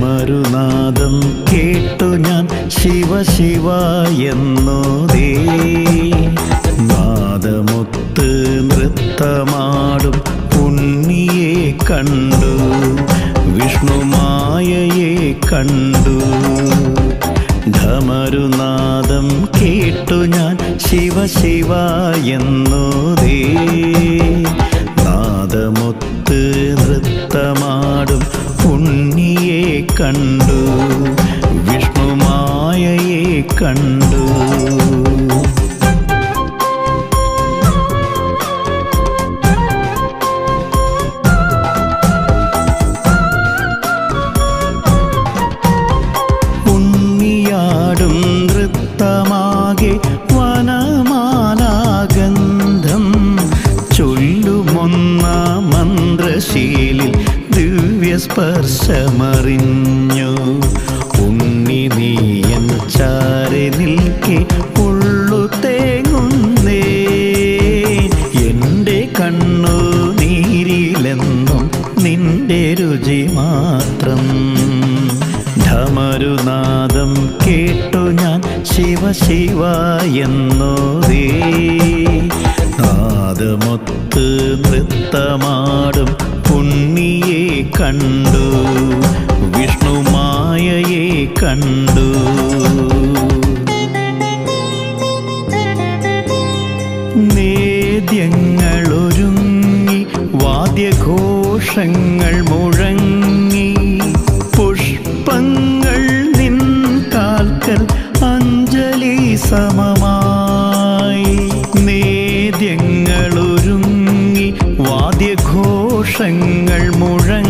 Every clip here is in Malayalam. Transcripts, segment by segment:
മരുനാദം കേട്ടു ഞാൻ ശിവ ശിവ എന്നോതേ നാദമൊത്ത് നൃത്തമാടും പുണ്യെ കണ്ടു വിഷ്ണുമായയെ കണ്ടു. ധമരുനാദം കേട്ടു ഞാൻ ശിവ ശിവ എന്നോതേ കണ്ടു. വിഷ്ണുമായയെ കണ്ടു. ഉണ്ണിയാടും നൃത്തമാകെ വനമാലാഗന്ധം. ചൊല്ലുമൊന്ന മന്ത്രശീലിൽ ദിവ്യസ്പർശമറിഞ്ഞു ഉണ്ണി നീയൻ ചാരി നിൽക്കെ ഉള്ളു തേങ്ങുന്നേ. എന്റെ കണ്ണു നീരിലെന്നും നിന്റെ രുചി മാത്രം. ധമരുനാദം കേട്ടു ഞാൻ ശിവ ശിവ എന്നോരേ നാദമൊത്ത് നൃത്തമാടും കണ്ടു. വിഷ്ണുമായയെ കണ്ടു. നേദ്യങ്ങളൊരുങ്ങി വാദ്യഘോഷങ്ങൾ മുഴങ്ങി. പുഷ്പങ്ങൾ നിൻ കാൽക്കൽ അഞ്ജലി സമമായി. നേദ്യങ്ങളൊരുങ്ങി വാദ്യഘോഷങ്ങൾ മുഴങ്ങി.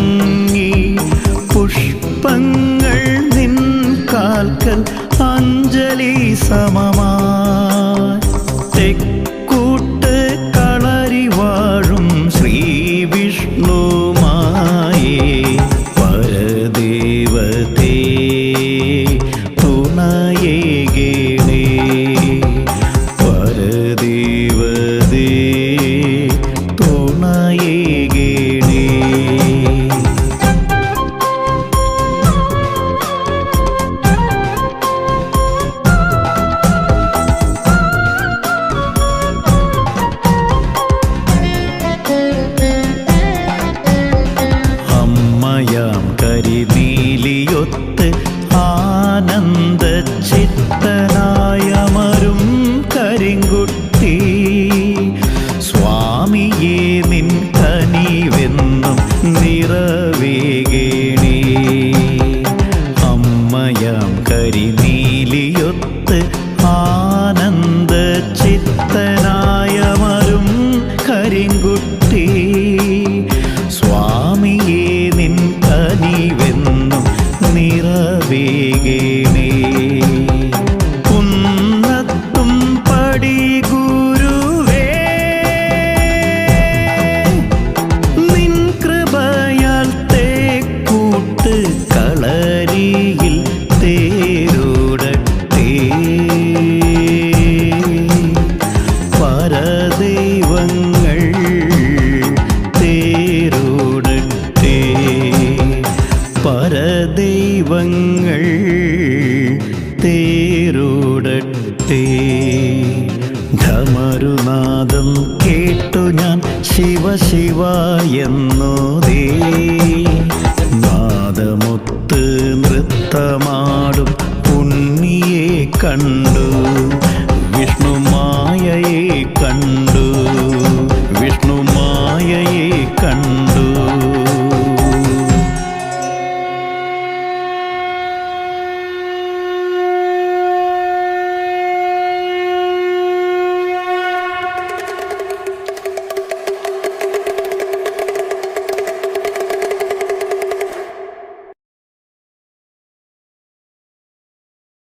അഞ്ജലി സമമായി കരിങ്കുട്ടി സ്വാമിയെ നിൻ കനിവെന്നും നിറവേകേണേ. കുന്നത്തും പടി ഗുരുവേ നിൻ കൃപയാൽ തേക്കൂട്ട് കളരിയിൽ തേരോടട്ടെ പരദൈവങ്ങൾ ശിവ ശിവ നാദമൊത്ത് നൃത്തമാടും കണ്ടു.